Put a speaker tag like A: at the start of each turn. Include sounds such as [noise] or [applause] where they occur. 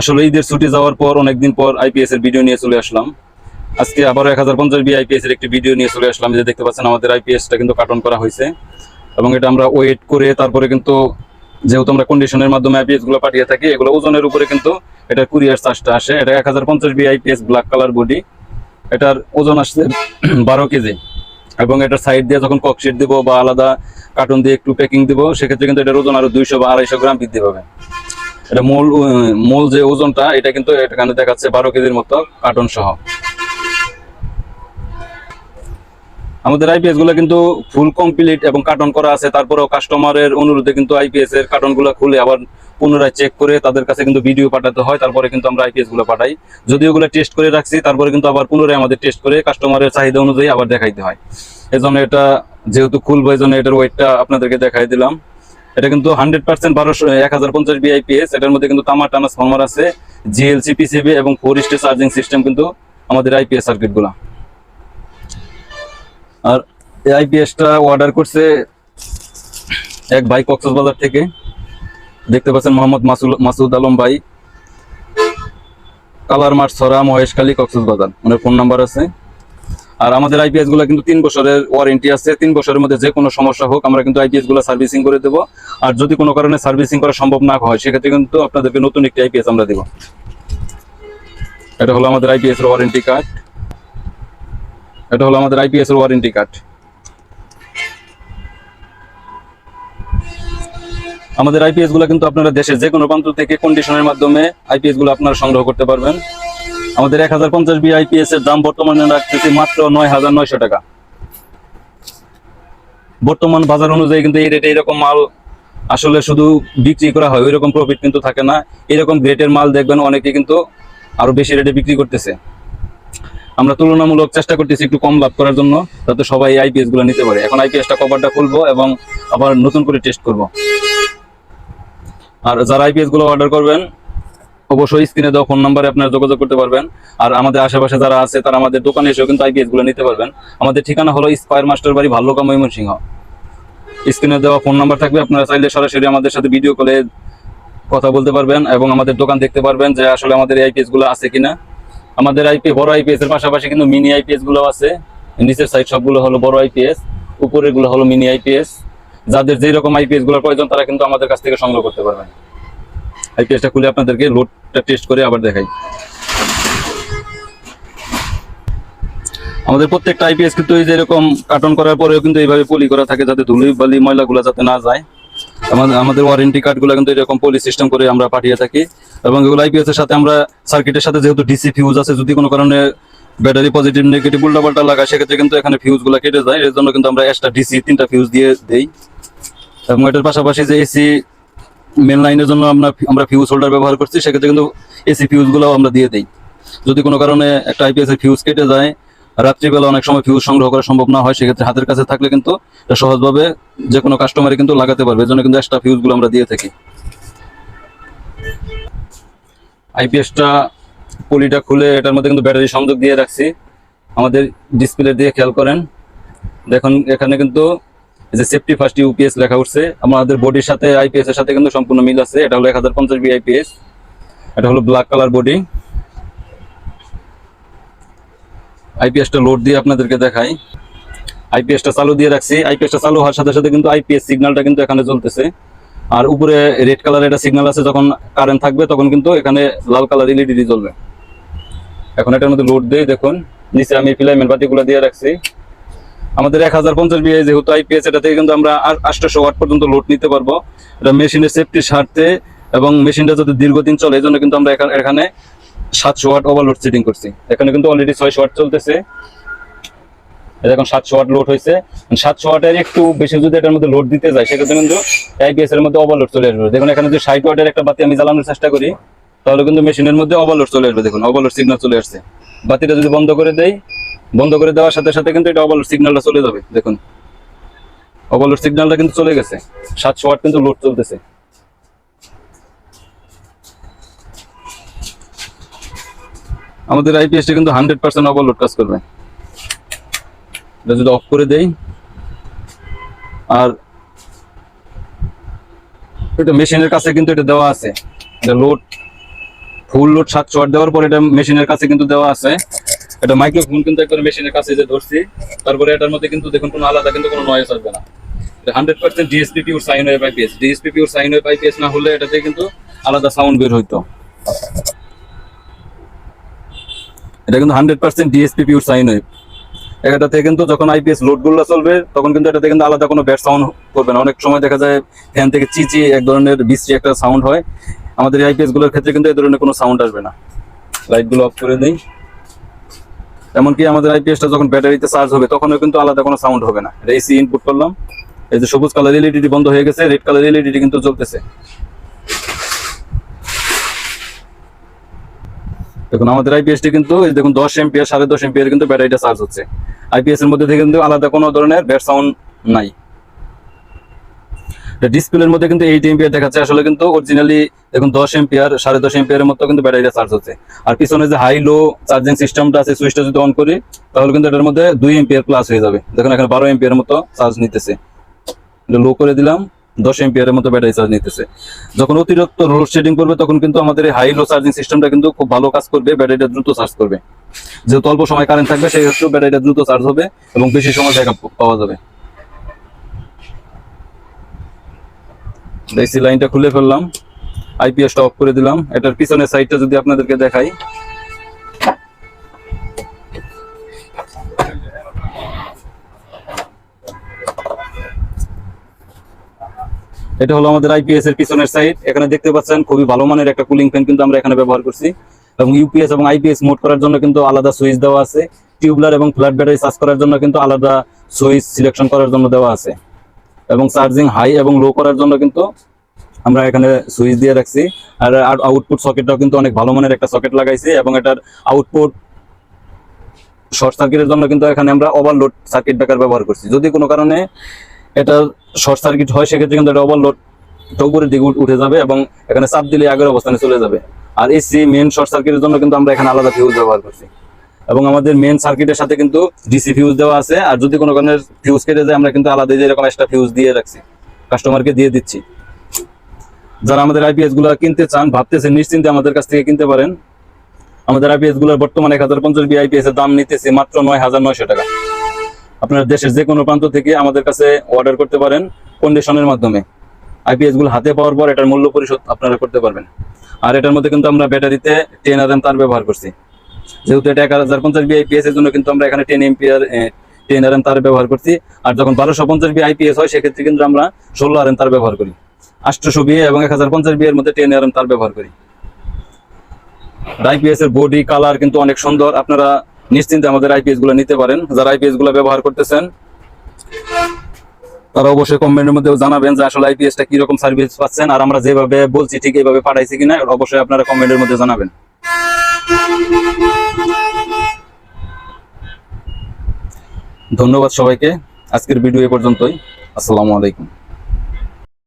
A: আসলে ঈদের ছুটি যাওয়ার পর, অনেকদিন পর আইপিএস এর ভিডিও নিয়ে চলে আসলাম। আজকে আবার এক হাজার পঞ্চাশ বি আইপিএস এর একটি ভিডিও নিয়ে চলে আসলাম। যে দেখতে পাচ্ছেন, আমাদের আইপিএসটা কিন্তু কার্টন করা হয়েছে। এবং এটা আমরা ওয়েট করে তারপরে কিন্তু যেহেতু আমরা কন্ডিশনের মাধ্যমে আইপিএসগুলো পাঠিয়ে থাকি, এগুলো ওজনের উপরে কিন্তু এটা কুরিয়ার চার্জটা আসে। এটা এক হাজার পঞ্চাশ B IPS black colour body এটার ওজন আসছে [clears throat] বারো কেজি। এবং এটার সাইড দিয়ে যখন ককশিট দিব বা আলাদা কার্টুন দিয়ে একটু প্যাকিং দিব, সেক্ষেত্রে কিন্তু এটার ওজন আরও দুইশো বা আড়াইশো গ্রাম বৃদ্ধি পাবে। এটা মূল মূল যে ওজনটা, এটা কিন্তু এখানে দেখাচ্ছে বারো কেজির মতো কার্টন সহ। আমাদের আইপিএসগুলো কিন্তু ফুল কমপ্লিট এবং কার্টন করা আছে। তারপরেও কাস্টমারের অনুরোধে কিন্তু আইপিএস এর কার্টনগুলো খুলে আবার পুনরায় চেক করে তাদের কাছে কিন্তু ভিডিও পাঠাতে হয়। তারপরে কিন্তু আমরা আইপিএসগুলো পাঠাই। যদি ওগুলো টেস্ট করে রাখছি, তারপরে কিন্তু আবার পুনরায় আমাদের টেস্ট করে কাস্টমারের চাহিদা অনুযায়ী আবার দেখাইতে হয়। এজন্য এটা যেহেতু খুলবো এই জন্য এটার ওয়েটটা আপনাদেরকে দেখাই দিলাম। এটা কিন্তু হান্ড্রেড পার্সেন্ট বারোশো এক হাজার পঞ্চাশ বিআইপিএস এটার মধ্যে কিন্তু তামার ট্রান্সফর্মার আছে জিএলসি পিসিবি এবং ফোর স্টে চার্জিং সিস্টেম কিন্তু আমাদের আইপিএস সার্কিটগুলা। আর এই আইপিএসটা অর্ডার করছে এক ভাই কক্সবাজার থেকে। দেখতে পাচ্ছেন মোহাম্মদ মাসুল, মাসুদ আলম ভাই। কালার মাঠ ছড়া Maheshkhali Cox's Bazar, owner phone number আছে। আর আমাদের আইপিএসগুলো কিন্তু তিন বছরের ওয়ারেন্টি আছে। তিন বছরের মধ্যে যে কোনো সমস্যা হোক, আমরা কিন্তু আইপিএসগুলো সার্ভিসিং করে দেবো। আর যদি কোনো কারণে সার্ভিসিং করা সম্ভব না হয়, সেক্ষেত্রে কিন্তু আপনাদেরকে নতুন একটি আইপিএস আমরা দেবো। এটা হলো আমাদের আইপিএস এর ওয়ারেন্টি কার্ড এটা হলো আমাদের আইপিএস এর ওয়ারেন্টি কার্ড আমাদের আইপিএসগুলো কিন্তু আপনারা দেশের যে কোনো প্রান্ত থেকে কন্ডিশনের মাধ্যমে আইপিএসগুলো আপনারা সংগ্রহ করতে পারবেন। আমাদের এক হাজার পঞ্চাশ বি আইপিএস এর দাম বর্তমানে রাখতেছি মাত্র নয় হাজার নয়শো টাকা। বর্তমান বাজার অনুযায়ী কিন্তু এই রেটে এরকম মাল আসলে শুধু বিক্রি করা হয়, ওইরকম প্রফিট কিন্তু থাকে না। এরকম গ্রেটের মাল দেখবেন অনেকে কিন্তু আরও বেশি রেটে বিক্রি করতেছে। আমরা তুলনামূলক চেষ্টা করতেছি একটু কম লাভ করার জন্য, যাতে সবাই আইপিএসগুলো নিতে পারে। এখন আইপিএসটা কভারটা খুলবো এবং আবার নতুন করে টেস্ট করব। আর যারা আইপিএসগুলো অর্ডার করবেন অবশ্যই স্ক্রিনে দেওয়া ফোন নাম্বারে আপনারা যোগাযোগ করতে পারবেন। আর আমাদের আশেপাশে যারা আছে, তারা আমাদের দোকানে এসেও কিন্তু আইপিএসগুলো নিতে পারবেন। আমাদের ঠিকানা হলো স্কয়ার মাস্টার বাড়ি, ভাল্লুকা, ময়মনসিংহ। স্ক্রিনে দেওয়া ফোন নাম্বার থাকবে, আপনারা চাইলে সরাসরি আমাদের সাথে ভিডিও কলে কথা বলতে পারবেন এবং আমাদের দোকান দেখতে পারবেন যে আসলে আমাদের আইপিএসগুলো আছে কিনা। আমাদের আইপি বড় আইপিএস এর পাশাপাশি কিন্তু মিনি আইপিএসগুলো আছে। নিচের সাইড সবগুলো হলো বড় আইপিএস উপরেরগুলো হলো মিনি আইপিএস যাদের যেই রকম আইপিএসগুলোর প্রয়োজন, তারা কিন্তু আমাদের কাছ থেকে সংগ্রহ করতে পারবেন। আইপিএসটা খুলে আপনাদেরকে লোডটা টেস্ট করে আবার দেখাই। আমাদের প্রত্যেকটা আইপিএস কিন্তু এই যে এরকম কার্টন করার পরেও কিন্তু এইভাবে পলি করা থাকে যাতে ধুলি বালি ময়লাগুলো যাতে না যায়। আমাদের আমাদের ওয়ারেন্টি কার্ডগুলো কিন্তু এরকম পলি সিস্টেম করে আমরা পাঠিয়ে থাকি। এবং এগুলো আইপিএস এর সাথে আমরা সার্কিটের সাথে যেহেতু ডিসি ফিউজ আছে, যদি কোনো কারণে ব্যাটারি পজিটিভ নেগেটিভ উল্টা পাল্টা লাগায়, সেক্ষেত্রে কিন্তু এখানে ফিউজগুলো কেটে যায়। এর জন্য কিন্তু আমরা এক্সট্রা ডিসি তিনটা ফিউজ দিয়ে দেই। এবং এটার পাশাপাশি যে এসি মেন লাইনের জন্য আমরা আমরা ফিউজ হোল্ডার ব্যবহার করছি, সেক্ষেত্রে কিন্তু এসি ফিউজগুলো আমরা দিয়ে দিই। যদি কোনো কারণে একটা আইপিএস এর ফিউজ কেটে যায় রাত্রিবেলা অনেক সময় ফিউজ সংগ্রহ করা সম্ভব না হয়, সেক্ষেত্রে হাতের কাছে থাকলে কিন্তু সহজভাবে যে কোনো কাস্টমারে কিন্তু লাগাতে পারবে, এজন্য কিন্তু এক্সট্রা ফিউজগুলো আমরা দিয়ে থাকি। আইপিএসটা পলিটা খুলে এটার মধ্যে কিন্তু ব্যাটারি সংযোগ দিয়ে রাখছি। আমাদের ডিসপ্লে দিয়ে খেয়াল করেন। দেখুন, এখানে কিন্তু যে সেফটি ফার্স্ট ইউপিএস লেখা উঠছে, আমাদের বডির সাথে আইপিএস এর সাথে কিন্তু সম্পূর্ণ মিল আছে। এটা হলো এক হাজার পঞ্চাশ বি আইপিএস এটা হলো ব্ল্যাক কালার বডি আইপিএসটা লোড দিয়ে আপনাদেরকে দেখাই। আইপিএসটা চালু দিয়ে রাখছি। আইপিএসটা চালু হওয়ার সাথে সাথে কিন্তু আইপিএস সিগন্যালটা কিন্তু এখানে চলতেছে আর উপরে রেড কালার একটা সিগন্যাল আছে, যখন কারেন্ট থাকবে তখন কিন্তু এখানে লাল কালার এলইডি জ্বলবে। এখন এটার মধ্যে লোড দিয়ে দেখুন। নিচে আমি ফিলামেন্ট বাতিগুলো দিয়ে রাখছি। আমাদের এক হাজার পঞ্চাশ বিয়ে যেহেতু আইপিএস এটা থেকে কিন্তু আমরা আটশোশো ওয়াট পর্যন্ত লোড নিতে পারব। এটা মেশিনের সেফটির স্বার্থে এবং মেশিনটা যদি দীর্ঘদিন চলে, এই জন্য কিন্তু আমরা এখানে এখানে সাতশো ওয়াট ওভারলোড সেটিং করছি। এখানে কিন্তু অলরেডি ছয়শো ওয়াট চলতেছে। এই দেখুন, সাতশো ওয়াট লোড হয়েছে। সাতশো ওয়াটের একটু বেশি যদি এটার মধ্যে লোড দিতে যায়, সেক্ষেত্রে কিন্তু আইপিএস এর মধ্যে ওভারলোড চলে আসবে। দেখুন, এখানে যদি ষাট ওয়াটের একটা বাতি আমি জ্বালানোর চেষ্টা করি, তাহলে কিন্তু মেশিনের মধ্যে ওভারলোড চলে আসবে। দেখুন ওভারলোড সিগন্যাল চলে আসছে। বাতিটা যদি বন্ধ করে দেই বন্ধ করে দেওয়ার সাথে সাথে কিন্তু এটা ওভারলোড সিগন্যালটা চলে যাবে, দেখুন। ওভারলোড সিগন্যালটা কিন্তু চলে গেছে। সাতশো ওয়াট কিন্তু লোড চলতেছে। আমাদের আইপিএসটা কিন্তু হান্ড্রেড পার্সেন্ট ওভারলোড কাজ করবে। এটা যদি অফ করে দেই, আর এটা মেশিনের কাছে কিন্তু এটা দেওয়া আছে। এটা লোড ফুল লোড সাতশো ওয়াট দেওয়ার পর এটা মেশিনের কাছে কিন্তু দেওয়া আছে। এটা মাইক্রোফোন কিন্তু একবার মেশিনের কাছে যে ধরছি, তারপরে এটার মধ্যে কিন্তু দেখুন কোনো আলাদা কিন্তু কোনো নয়েস আসবে না। এটা hundred percent DSP pure sine wave IPS DSP pure sine wave IPS না হলে এটাতে কিন্তু আলাদা সাউন্ড বের হইতো। এটা কিন্তু hundred percent DSP pure sine wave এটাতে কিন্তু যখন আইপিএস লোডগুলো চলবে, তখন কিন্তু এটাতে কিন্তু আলাদা কোনো ব্যাড সাউন্ড করবে না। অনেক সময় দেখা যায় ফ্যান থেকে চিচি এক ধরনের বিশ্রী একটা সাউন্ড হয়। আমাদের আইপিএসগুলোর ক্ষেত্রে কিন্তু এই ধরনের কোনো সাউন্ড আসবে না। লাইটগুলো অফ করে দেই। এমনকি আমাদের আইপিএসটা যখন ব্যাটারিতে চার্জ হবে, তখনও কিন্তু আলাদা কোনো সাউন্ড হবে না। এটা এসি ইনপুট করলাম। এই যে সবুজ কালার এলইডি বন্ধ হয়ে গেছে রেড কালার এলইডি কিন্তু চলতেছে দেখুন, আমাদের আইপিএসটি কিন্তু দেখুন, দশ এমপিয়ার সাড়ে দশ এমপিয়ার কিন্তু ব্যাটারিটা চার্জ হচ্ছে। আইপিএস এর মধ্যে থেকে কিন্তু আলাদা কোনো ধরনের ব্যাট সাউন্ড নাই। ডিসপ্লের মধ্যে কিন্তু এইট এমপিয়ার দেখাচ্ছে। আসলে কিন্তু অরিজিনালি দেখুন দশ এমপিয়ার সাড়ে দশ এমপিয়ারের মতো কিন্তু ব্যাটারিটা চার্জ হচ্ছে। আর পিছনে যে হাই লো চার্জিং সিস্টেমটা আছে সুইচটা যদি অন করি, তাহলে কিন্তু এটার মধ্যে দুই এমপিয়ার প্লাস হয়ে যাবে। দেখুন এখানে বারো এমপিয়ার মতো চার্জ নিতেছে। লো করে দিলাম, দশ এমপিয়ারের মতো ব্যাটারি চার্জ নিতেছে। যখন অতিরিক্ত লোড শেডিং করবে, তখন কিন্তু আমাদের হাই লো চার্জিং সিস্টেমটা কিন্তু খুব ভালো কাজ করবে, ব্যাটারিটা দ্রুত চার্জ করবে। যেহেতু অল্প সময় কারেন্ট থাকবে, সেই ব্যাটারিটা দ্রুত চার্জ হবে এবং বেশি সময় ব্যাকআপ পাওয়া যাবে। এসি লাইনটা খুলে ফেললাম। আইপিএসটা অফ করে দিলাম। এটার পিছনের সাইডটা যদি আপনাদেরকে দেখাই। এটা হলো আমাদের আইপিএস এর পিছনের সাইড এখানে দেখতে পাচ্ছেন, খুবই ভালো মানের একটা কুলিং ফ্যান কিন্তু আমরা এখানে ব্যবহার করছি। এবং ইউপিএস এবং আইপিএস মোড করার জন্য কিন্তু আলাদা সুইচ দেওয়া আছে। টিউবলার এবং ফ্ল্যাট ব্যাটারি চার্জ করার জন্য কিন্তু আলাদা সুইচ সিলেকশন করার জন্য দেওয়া আছে। এবং চার্জিং হাই এবং লো করার জন্য কিন্তু আমরা এখানে সুইচ দিয়ে রাখছি। আর আউটপুট সকেটটাও কিন্তু অনেক ভালো মানের একটা সকেট লাগাইছি এবং এটার আউটপুট শর্ট সার্কিটের জন্য কিন্তু এখানে আমরা ওভারলোড সার্কিট ব্রেকার ব্যবহার করছি। যদি কোনো কারণে এটা শর্ট সার্কিট হয়, সেক্ষেত্রে কিন্তু এটা ওভারলোড উপরের দিকে উঠ- যাবে এবং এখানে চাপ দিলে আগের অবস্থানে চলে যাবে। আর এসি মেন শর্ট সার্কিটের জন্য কিন্তু আমরা এখানে আলাদা ফিউজ ব্যবহার করছি। এবং আমাদের মেন সার্কিটের সাথে কিন্তু ডিসি ফিউজ দেওয়া আছে। আর যদি কোনো কারণে ফিউজ কেটে যায়, আমরা কিন্তু আলাদা যে এরকম একটা ফিউজ দিয়ে রাখছি কাস্টমারকে দিয়ে দিচ্ছি। যারা আমাদের আইপিএসগুলো কিনতে চান, ভাবতেছেন, নিশ্চিন্তে আমাদের কাছ থেকে কিনতে পারেন। আমাদের আইপিএসগুলোর বর্তমানে এক হাজার পঞ্চাশ বি আইপিএস এর দাম নিতেছে মাত্র নয় হাজার নয়শো টাকা। আপনারা দেশের যে কোনো প্রান্ত থেকে আমাদের কাছে অর্ডার করতে পারেন কন্ডিশনের মাধ্যমে। আইপিএসগুলো হাতে পাওয়ার পর এটার মূল্য পরিশোধ আপনারা করতে পারবেন। আর এটার মধ্যে কিন্তু আমরা ব্যাটারিতে টেন আর তার ব্যবহার করছি। যেহেতু এটা এক হাজার পঞ্চাশ বি আইপিএস এর জন্য কিন্তু আমরা এখানে ten MPR ten R M তার ব্যবহার করছি। আর যখন বারোশো পঞ্চাশ বি আইপিএস হয়, সেক্ষেত্রে কিন্তু আমরা ষোলো আর এম তার ব্যবহার করি। আটশোশো বি এবং এক হাজার পঞ্চাশ বি এর মধ্যে টেন আর এম তার ব্যবহার করি। আইপিএস এর বডি কালার কিন্তু অনেক সুন্দর। আপনারা নিশ্চিন্তে আমাদের আইপিএসগুলো নিতে পারেন। যারা আইপিএসগুলো ব্যবহার করতেছেন, তারা অবশ্যই কমেন্টের মধ্যে জানাবেন যে আসলে আইপিএস টা কীরকম সার্ভিস পাচ্ছেন। আর আমরা যেভাবে বলছি, ঠিক এইভাবে পাঠাইছি কিনা, অবশ্যই আপনারা কমেন্টের মধ্যে জানাবেন। ধন্যবাদ সবাইকে। আজকের ভিডিও এ পর্যন্তই। আসসালামু আলাইকুম।